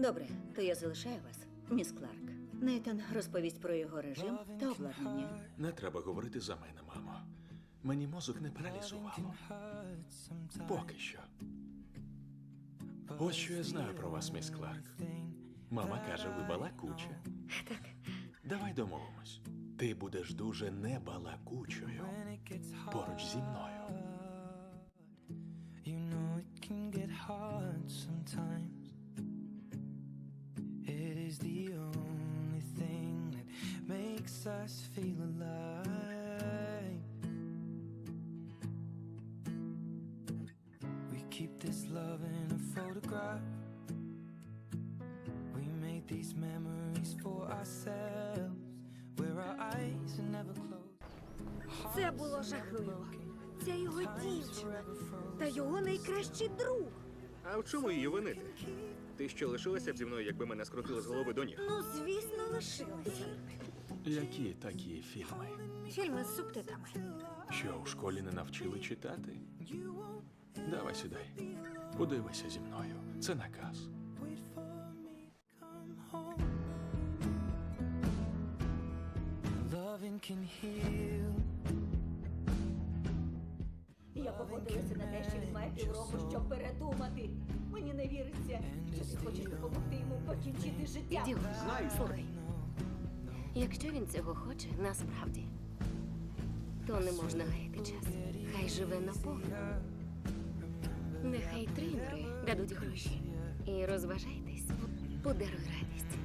Добре, то я залишаю вас, міс Кларк. Нейтан розповість про його режим та обладнання. Не треба говорити за мене, мамо. Мені мозок не паралізувало. Поки що. Ось що я знаю про вас, міс Кларк. Мама каже, ви балакуча. Так, Давай домовимось. Ти будеш дуже небалакучою поруч зі мною. You know it can get hard sometimes. Is the only thing that makes us feel alive. We keep this love in a photograph. We made these memories for ourselves, where our eyes are never closed. Це було жахливо. Це його дівчина та його найкращий друг. А в чому її винити? Ти що лишилася б зі мною, якби мене скрутили з голови до ніг? Ну, звісно, лишилася. Які такі фільми? Фільми з субтитрами. Що у школі не навчили читати? Давай сідай. Подивися зі мною. Це наказ. Loving can heal. Погодилася на те, що він має півроку, щоб передумати. Мені не віриться, що ти хочеш допомогти йому покінчити життя. Діло, слухай. Якщо він цього хоче, насправді, то не можна гаяти час. Хай живе наповну. Нехай тренери дадуть гроші. І розважайтесь, подаруй радість.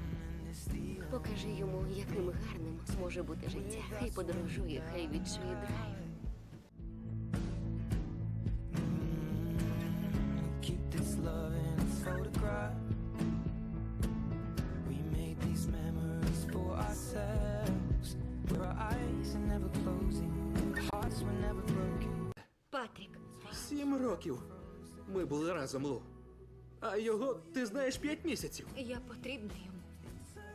Покажи йому, яким гарним може бути життя. Хай подорожує, хай відчує драйв. Сім років. Ми були разом, Лу. А його, ти знаєш, п'ять місяців. я потрібна йому.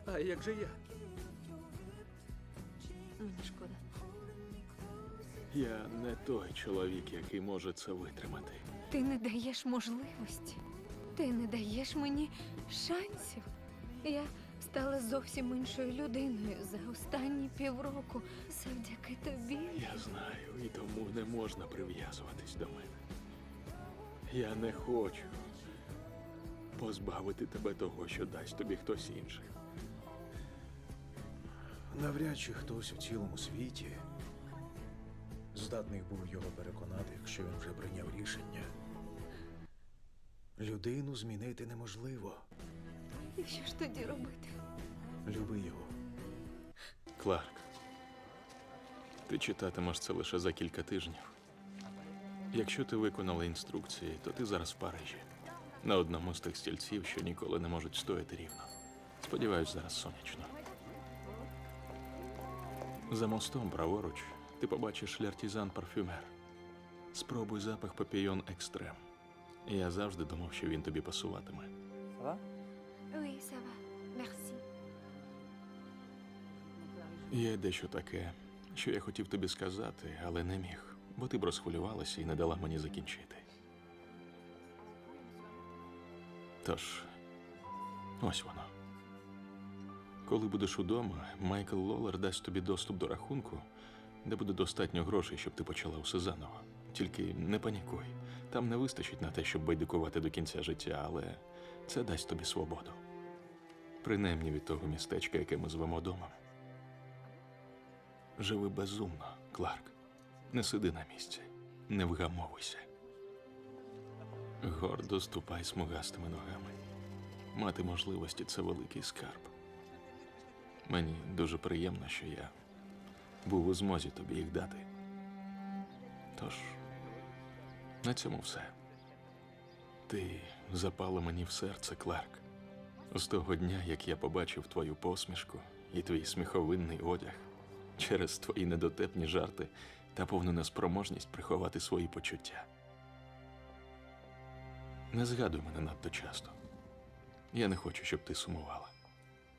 А як же я? Мені шкода. Я не той чоловік, який може це витримати. Ти не даєш можливості. Ти не даєш мені шансів. Я стала зовсім іншою людиною за останні півроку завдяки тобі. Я знаю, і тому не можна прив'язуватись до мене. Я не хочу позбавити тебе того, що дасть тобі хтось інший. Навряд чи хтось у цілому світі здатний був його переконати, якщо він вже прийняв рішення. Людину змінити неможливо. І що ж тоді робити? Люби його. Кларк, ти читатимеш це лише за кілька тижнів. Якщо ти виконала інструкції, то ти зараз в Парижі. На одному з тих стільців, що ніколи не можуть стояти рівно. Сподіваюсь, зараз сонячно. За мостом праворуч ти побачиш ляртізан парфюмер. Спробуй запах папійон екстрем. Я завжди думав, що він тобі пасуватиме. Oui, ça va. Merci. Є дещо таке, що я хотів тобі сказати, але не міг, бо ти б розхвилювалася і не дала мені закінчити. Тож, ось воно. Коли будеш удома, Майкл Лолер дасть тобі доступ до рахунку, де буде достатньо грошей, щоб ти почала усе заново. Тільки не панікуй. Там не вистачить на те, щоб байдикувати до кінця життя, але це дасть тобі свободу. Принаймні від того містечка, яке ми звемо домом. Живи безумно, Кларк. Не сиди на місці, не вгамовуйся. Гордо ступай смугастими ногами. Мати можливості це великий скарб. Мені дуже приємно, що я був у змозі тобі їх дати. Тож, на цьому все. Ти запала мені в серце, Кларк. З того дня, як я побачив твою посмішку і твій сміховинний одяг, через твої недотепні жарти та повну неспроможність приховати свої почуття. Не згадуй мене надто часто. Я не хочу, щоб ти сумувала.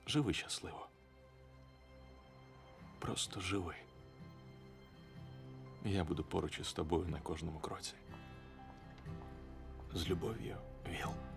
Живи щасливо. Просто живи. Я буду поруч із тобою на кожному кроці. З любов'ю, Віл.